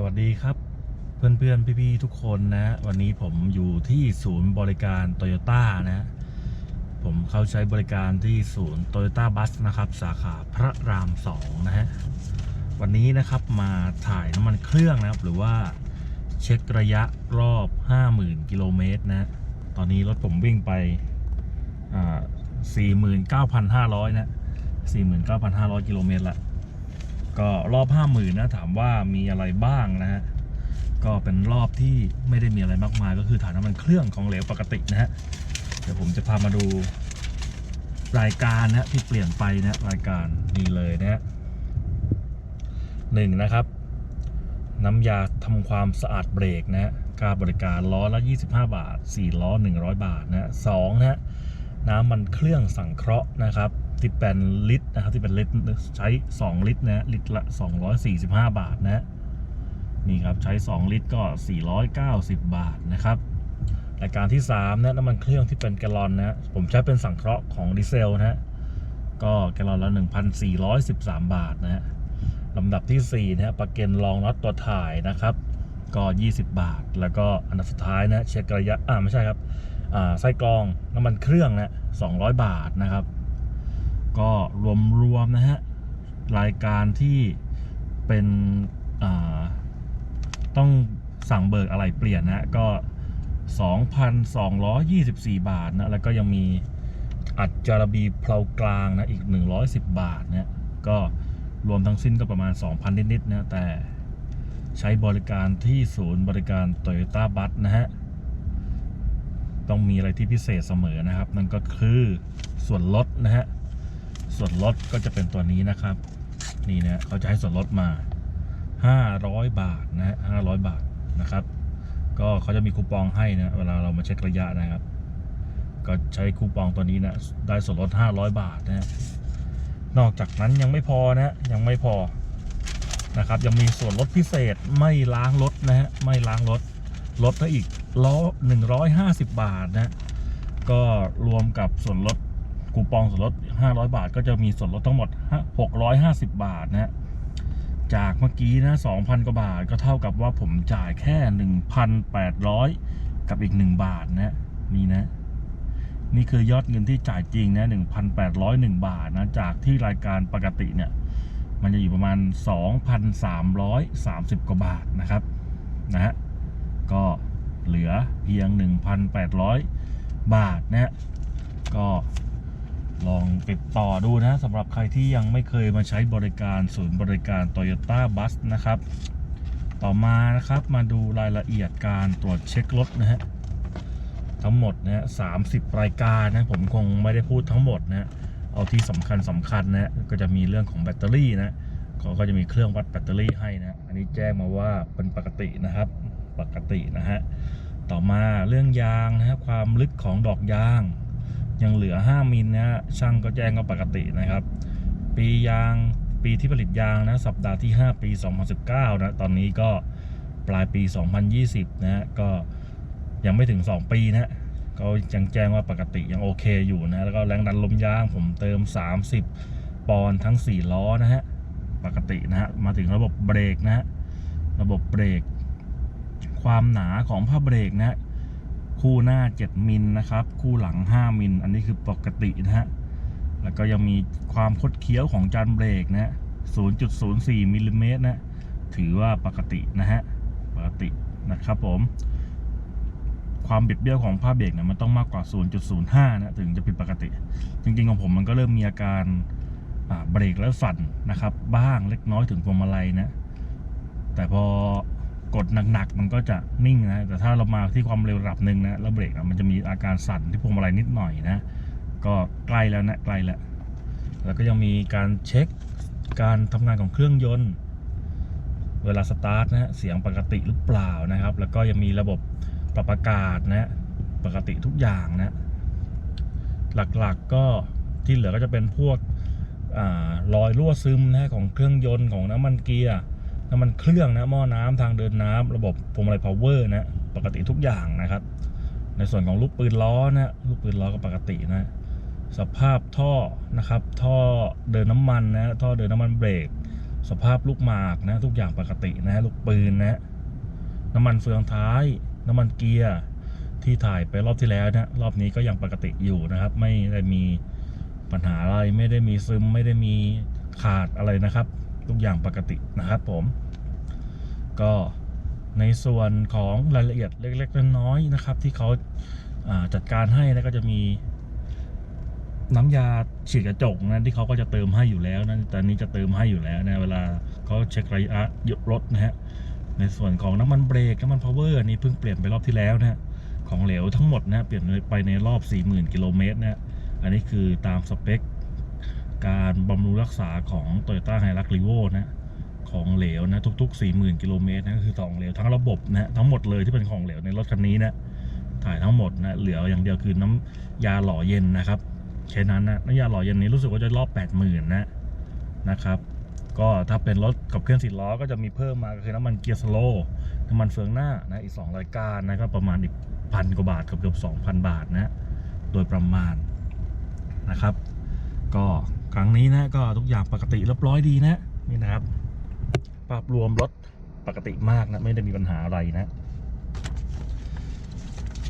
สวัสดีครับ เพื่อนๆพี่ๆทุกคนนะ วันนี้ผมอยู่ที่ศูนย์บริการโตโยต้านะ ผมเข้าใช้บริการที่ศูนย์โตโยต้าบัสนะครับ สาขาพระรามสองนะฮะวันนี้นะครับมาถ่ายน้ำมันเครื่องนะครับ หรือว่าเช็คระยะรอบ 50,000 กิโลเมตรนะ ตอนนี้รถผมวิ่งไปอ่า49,500 นะ 49,500 กิโลเมตรละ ก็รอบ50,000นนะถามว่ามีอะไรบ้างนะฮะก็เป็นรอบที่ไม่ได้มีอะไรมากมาย ก็คือถ่ายน้ำมันเครื่องของเหลวปกตินะฮะเดี๋ยวผมจะพามาดูรายการนะที่เปลี่ยนไปนะรายการนี่เลยนะฮะหนึ่งนะครับ น้ำยาทำความสะอาดเบรกนะฮะค่าบริการล้อละ 25 บาท 4 ล้อ 100 บาทนะฮะสองนะฮะน้ำมันเครื่องสังเคราะห์นะครับ ที่เป็นลิตรนะครับที่เป็นลิตรใช้ 2 ลิตรนะลิตรละ 245 บาทนะฮะนี่ครับใช้ 2 ลิตรก็ 490 บาทนะครับรายการที่3นะน้ำมันเครื่องที่เป็นแกลลอนนะผมใช้เป็นสังเคราะห์ของดีเซลนะฮะก็แกลลอนละ 1,413 บาทนะฮะลำดับที่4นะฮะประเกันรองน็อตตัวถ่ายนะครับ ก็ 20 บาท แล้วก็อันดับสุดท้ายนะเช็คระยะอ่าไม่ใช่ครับอ่าไส้กรองน้ำมันเครื่องนะ200 บาทนะครับ ก็รวมๆนะฮะ รายการที่เป็นต้องสั่งเบิกอะไรเปลี่ยนนะฮะก็ 2,224 บาทนะ แล้วก็ยังมีอัดจารบีเพลากลางนะอีก 110 บาทนะก็รวมทั้งสิ้นก็ประมาณ 2,000 นิดๆนะแต่ใช้บริการที่ศูนย์บริการ Toyota Bus นะฮะ ต้องมีอะไรที่พิเศษเสมอนะครับ นั่นก็คือส่วนลดนะฮะ ส่วนลดก็จะเป็นตัวนี้นะครับ นี่นะเขาจะให้ส่วนลดมา 500 บาทนะฮะ500 บาทนะครับ ก็เขาจะมีคูปองให้นะเวลาเรามาเช็คระยะนะครับ ก็ใช้คูปองตัวนี้นะได้ส่วนลด 500 บาทนะฮะนอกจากนั้นยังไม่พอนะยังไม่พอนะครับยังมีส่วนลดพิเศษไม่ล้างรถนะฮะไม่ล้างรถลดได้อีกล้อ150 บาทนะก็รวมกับส่วนลดคูปองส่วนลด 500 บาทก็จะมีส่วนลดทั้งหมด 650 บาทนะฮะจากเมื่อกี้นะ 2,000 กว่าบาทก็เท่ากับว่าผมจ่ายแค่ 1,800 กับอีก 1 บาทนะนี่นะ นี่คือยอดเงินที่จ่ายจริงนะ 1,801 บาทนะ จากที่รายการปกติเนี่ย มันจะอยู่ประมาณ 2,330 กว่าบาทนะครับนะฮะก็เหลือเพียง 1,800 บาทนะฮะก็ ลองติดต่อดูนะสำหรับใครที่ยังไม่เคยมาใช้บริการศูนย์บริการ Toyota Bus นะครับ ต่อมานะครับมาดูรายละเอียดการตรวจเช็ครถนะฮะทั้งหมดนะฮะ30รายการนะผมคงไม่ได้พูดทั้งหมดนะฮะเอาที่สำคัญสำคัญนะฮะก็จะมีเรื่องของแบตเตอรี่นะเขาก็จะมีเครื่องวัดแบตเตอรี่ให้นะอันนี้แจ้งมาว่าเป็นปกตินะครับปกตินะฮะต่อมาเรื่องยางนะฮะความลึกของดอกยาง ยังเหลือ 5 มิลนะฮะช่างก็แจ้งก็ปกตินะครับ ปียางปีที่ผลิตยางนะ สัปดาห์ที่ 5 ปี 2019 นะ ตอนนี้ก็ปลายปี 2020 นะฮะก็ยังไม่ถึง 2 ปีนะฮะก็ยังแจ้งว่าปกติยังโอเคอยู่นะ แล้วก็แรงดันลมยางผมเติม 30 ปอนด์ทั้ง 4 ล้อนะฮะ ปกตินะฮะ มาถึงระบบเบรกนะฮะ ระบบเบรก ความหนาของผ้าเบรกนะฮะ คู่หน้า 7 มิลนะครับ คู่หลัง 5 มิล อันนี้คือปกตินะฮะ แล้วก็ยังมีความคดเคี้ยวของจานเบรกนะฮะ 0.04มิลลิเมตรนะ ถือว่าปกตินะฮะ ปกตินะครับผม ความบิดเบี้ยวของผ้าเบรกเนี่ยมันต้องมากกว่า 0.05 นะ ถึงจะผิดปกติ จริงๆของผมมันก็เริ่มมีอาการเบรกแล้วสั่นนะครับ บ้างเล็กน้อยถึงพวงมาลัยนะ แต่พอ ดหนักๆ มันก็จะนิ่งนะแต่ถ้าเรามาที่ความเร็วระดับหนึ่งนะแล้วเบรกมันจะมีอาการสั่นที่พวงมาลัยนิดหน่อยนะ ก็ใกล้แล้วนะใกล้แล้วแล้วก็ยังมีการเช็คการทำงานของเครื่องยนต์ เวลาสตาร์ทนะเสียงปกติหรือเปล่านะครับ แล้วก็ยังมีระบบปรับอากาศนะปกติทุกอย่างนะหลักๆก็ที่เหลือก็จะเป็นพวกอรอยรั่วซึมนะของเครื่องยนต์ของน้ำมันเกียร์ น้ำมันเครื่องนะหม้อน้ำทางเดินน้ำระบบพวงมาลัยพาวเวอร์นะปกติทุกอย่างนะครับ ในส่วนของลูกปืนล้อนะลูกปืนล้อก็ปกตินะสภาพท่อนะครับ ท่อเดินน้ำมันนะท่อเดินน้ำมันเบรก สภาพลูกหมากนะ ทุกอย่างปกตินะลูกปืนนะน้ำมันเฟืองท้าย น้ำมันเกียร์ที่ถ่ายไปรอบที่แล้วนะรอบนี้ก็ยังปกติอยู่นะครับ ไม่ได้มีปัญหาอะไรไม่ได้มีซึมไม่ได้มีขาดอะไรนะครับ ทุกอย่างปกตินะครับผม ก็ในส่วนของรายละเอียดเล็กๆน้อยๆนะครับ ที่เขาาจัดการให้นะก็จะมีน้ำยาฉีดกระจกนะที่เขาก็จะเติมให้อยู่แล้วนะแต่อันนี้จะเติมให้อยู่แล้วนะเวลาเขาเช็คระยะยกรถนะฮะในส่วนของน้ำมันเบรกน้ำมันพาวเวอร์นี่เพิ่งเปลี่ยนไปรอบที่แล้วนะฮะของเหลวทั้งหมดนะเปลี่ยนไปในรอบ 40,000 กิโลเมตรนะอันนี้คือตามสเปค การบำรุงรักษาของ Toyota h i l u x r e v o นะของเหลวนะทุก ๆ 40,000 กิโลเมตรนะคือของเหลวทั้งระบบนะทั้งหมดเลยที่เป็นของเหลวในรถคันนี้นะถ่ายทั้งหมดนะเหลืออย่างเดียวคือน้ำยาหล่อเย็นนะครับแค่นั้นนะน้ำยาหล่อเย็นนี้รู้สึกว่าจะรอบ 80,000นะนะครับก็ถ้าเป็นรถกับเครื่องสี่ล้อก็จะมีเพิ่มมาก็คือน้ำมันเกียร์สโลว์น้ำมันเฟืองหน้านะอีก 2 รายการนะก็ประมาณอีกพันกว่าบาทเกือบเกือบ2,000 บาทนะโดยประมาณนะครับ ก็ ครั้งนี้นะก็ทุกอย่างปกติเรียบร้อยดีนะนี่นะครับ ภาพรวมรถปกติมากนะไม่ได้มีปัญหาอะไรนะ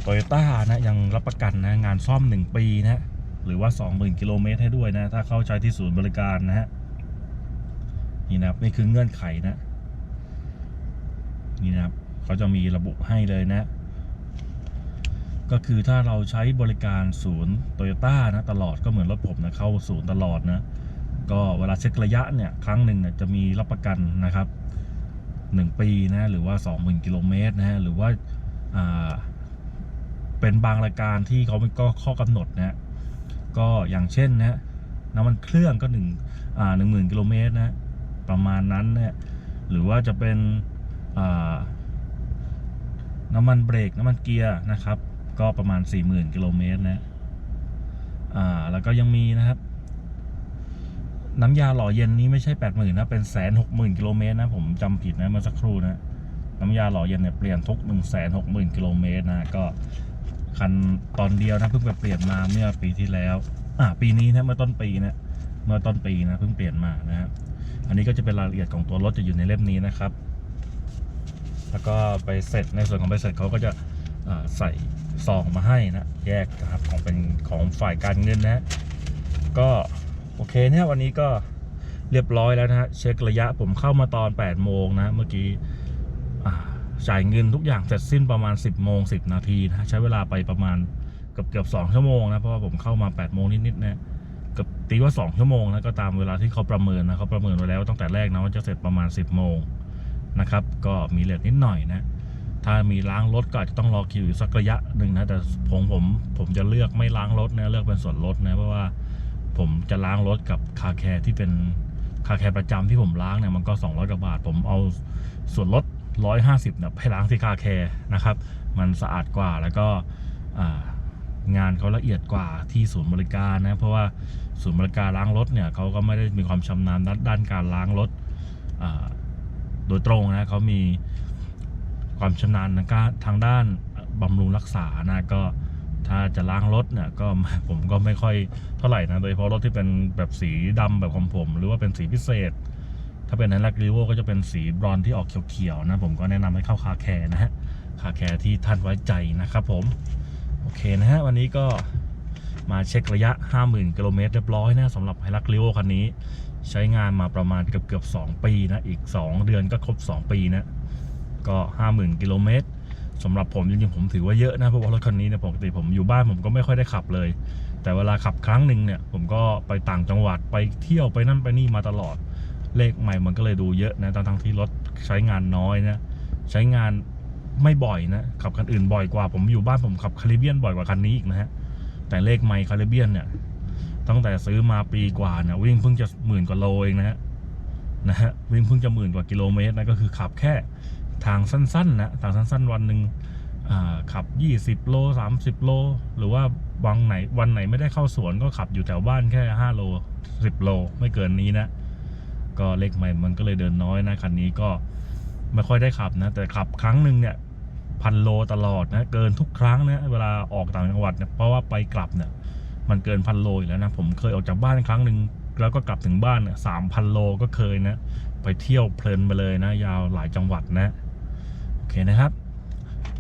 โตโยต้านะยังรับประกันนะงานซ่อม 1 ปีนะหรือว่า 20,000กิโลเมตรให้ด้วยนะ ถ้าเข้าใช้ที่ศูนย์บริการนะฮะนี่นะครับนี่คือเงื่อนไขนะ นี่นะครับเขาจะมีระบุให้เลยนะ ก็คือถ้าเราใช้บริการศูนย์โตโยต้านะตลอดก็เหมือนรถผมนะเข้าศูนย์ตลอดนะก็เวลาเช็คระยะเนี่ยครั้งหนึ่งเนี่ยจะมีรับประกันนะครับ 1 ปีนะหรือว่า 20,000กิโลเมตรนะฮะหรือว่าาเป็นบางรายการที่เขาเป็นก็ข้อกำหนดนะก็อย่างเช่นนะน้ำมันเครื่องก็หนึ่งอ่าหนึ่งหมื่นกิโลเมตรนะประมาณนั้นเนี่ยหรือว่าจะเป็นน้ำมันเบรกน้ำมันเกียร์นะครับ ก็ประมาณ 40,000กิโลเมตรนะอ่าแล้วก็ยังมีนะครับ น้ำยาหล่อเย็นนี้ไม่ใช่ 80,000นะเป็นแสนหกหมื่นกิโลเมตรนะผมจำผิดนะเมื่อสักครู่นะน้ำยาหล่อเย็นเนี่ยเปลี่ยนทุก 1 6 0 0 0 0กิโลเมตรนะก็คันตอนเดียวนะเพิ่งไปเปลี่ยนมาเมื่อปีที่แล้ว อ่าปีนี้นะเมื่อต้นปีนะเมื่อต้นปีนะเพิ่งเปลี่ยนมานะครับอันนี้ก็จะเป็นรายละเอียดของตัวรถจะอยู่ในเล่มนี้นะครับ แล้วก็ไปเสร็จในส่วนของไปเสร็จเขาก็จะ ใส่ซองมาให้นะ แยกนะครับของเป็นของฝ่ายการเงินนะก็โอเคเนี่ยวันนี้ก็เรียบร้อยแล้วนะฮะเช็คระยะผมเข้ามาตอน 8 โมงนะเมื่อกี้จ่ายเงินทุกอย่างเสร็จสิ้นประมาณ 10 โมง 10 นาทีนะใช้เวลาไปประมาณเกือบเกือบ2ชั่วโมงนะเพราะว่าผมเข้ามา 8 โมงนิดๆนะเกับตีว่า 2 ชั่วโมงนะก็ตามเวลาที่เขาประเมินนะเขาประเมินไว้แล้วตั้งแต่แรกนะว่าจะเสร็จประมาณ 10 โมงนะครับก็มีเลทนิดหน่อยนะ ถ้ามีล้างรถก็อาจจะต้องรอคิวสักระยะหนึ่งนะแต่ผมผมผมจะเลือกไม่ล้างรถนะเลือกเป็นส่วนลดนะเพราะว่าผมจะล้างรถกับคาแคร์ที่เป็นคาแคร์ประจำที่ผมล้างเนี่ยมันก็ 200กว่าบาท ผมเอาส่วนลด 150เนี่ยไปล้างที่คาแคร์นะครับ มันสะอาดกว่าแล้วก็งานเขาละเอียดกว่าที่ศูนย์บริการนะเพราะว่าศูนย์บริการล้างรถเนี่ยเขาก็ไม่ได้มีความชำนาญด้านการล้างรถโดยตรงนะเขามี ความชำนาญทางการทางด้านบำรุงรักษานะก็ถ้าจะล้างรถเนี่ยก็ผมก็ไม่ค่อยเท่าไหร่นะโดยเฉพาะรถที่เป็นแบบสีดำแบบของผม หรือว่าเป็นสีพิเศษ ถ้าเป็นไฮลักรีโวก็จะเป็นสีบรอนที่ออกเขียวๆนะผมก็แนะนำให้เข้าคาแคร์นะฮะคาแคร์ที่ท่านไว้ใจนะครับผม โอเคนะฮะวันนี้ก็มาเช็คระยะ 50,000กิโลเมตรเรียบร้อยนะสำหรับไฮลักรีโวคันนี้ ใช้งานมาประมาณเกือบเกือบ2ปีนะอีก 2 เดือนก็ครบ 2 ปีนะ ก็ 50,000 กิโลเมตรสำหรับผมจริงๆผมถือว่าเยอะนะเพราะว่ารถคันนี้เนี่ยปกติผมอยู่บ้านผมก็ไม่ค่อยได้ขับเลย แต่เวลาขับครั้งหนึ่งเนี่ยผมก็ไปต่างจังหวัดไปเที่ยวไปนั่นไปนี่มาตลอด เลขใหม่มันก็เลยดูเยอะนะทั้งทั้งที่รถใช้งานน้อยนะใช้งานไม่บ่อยนะขับคันอื่นบ่อยกว่าผมอยู่บ้านผมขับคาริเบียนบ่อยกว่าคันนี้อีกนะฮะแต่เลขใหม่คาริเบียนเนี่ยตั้งแต่ซื้อมาปีกว่าเนี่ยวิ่งเพิ่งจะหมื่นกว่าโลเองนะฮะนะฮะวิ่งเพิ่งจะหมื่นกว่ากิโลเมตรนะก็คือขับแค่ ทางสั้นๆนะทางสั้นๆ วันหนึ่งขับ 20 โล 30 โล หรือว่าวันไหนวันไหนไม่ได้เข้าสวนก็ขับอยู่แถวบ้านแค่ 5 โล 10 โล ไม่เกินนี้นะ ก็เลขใหม่มันก็เลยเดินน้อยนะ คันนี้ก็ไม่ค่อยได้ขับนะ แต่ขับครั้งหนึ่งเนี่ยพันโลตลอดนะ เกินทุกครั้งนะเวลาออกต่างจังหวัดเนี่ยเพราะว่าไปกลับเนี่ยมันเกินพันโลอยู่แล้วนะ ผมเคยออกจากบ้านครั้งหนึ่งแล้วก็กลับถึงบ้านเนี่ยสามพันโลก็เคยนะ ไปเที่ยวเพลินไปเลยนะ ยาวหลายจังหวัดนะ เคนะครับ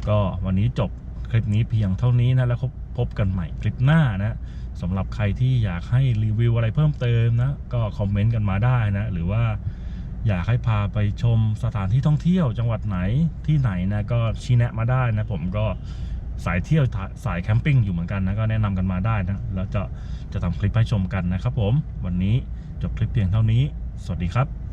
ก็วันนี้จบคลิปนี้เพียงเท่านี้นะแล้วพบกันใหม่คลิปหน้านะสำหรับใครที่อยากให้รีวิวอะไรเพิ่มเติมนะ ก็คอมเมนต์กันมาได้นะ หรือว่าอยากให้พาไปชมสถานที่ท่องเที่ยวจังหวัดไหนที่ไหนนะก็ชี้แนะมาได้นะ ผมก็สายเที่ยวสายแคมปิ้งอยู่เหมือนกันนะก็แนะนำกันมาได้นะแล้วจะจะทำคลิปให้ชมกันนะครับผม วันนี้จบคลิปเพียงเท่านี้ สวัสดีครับ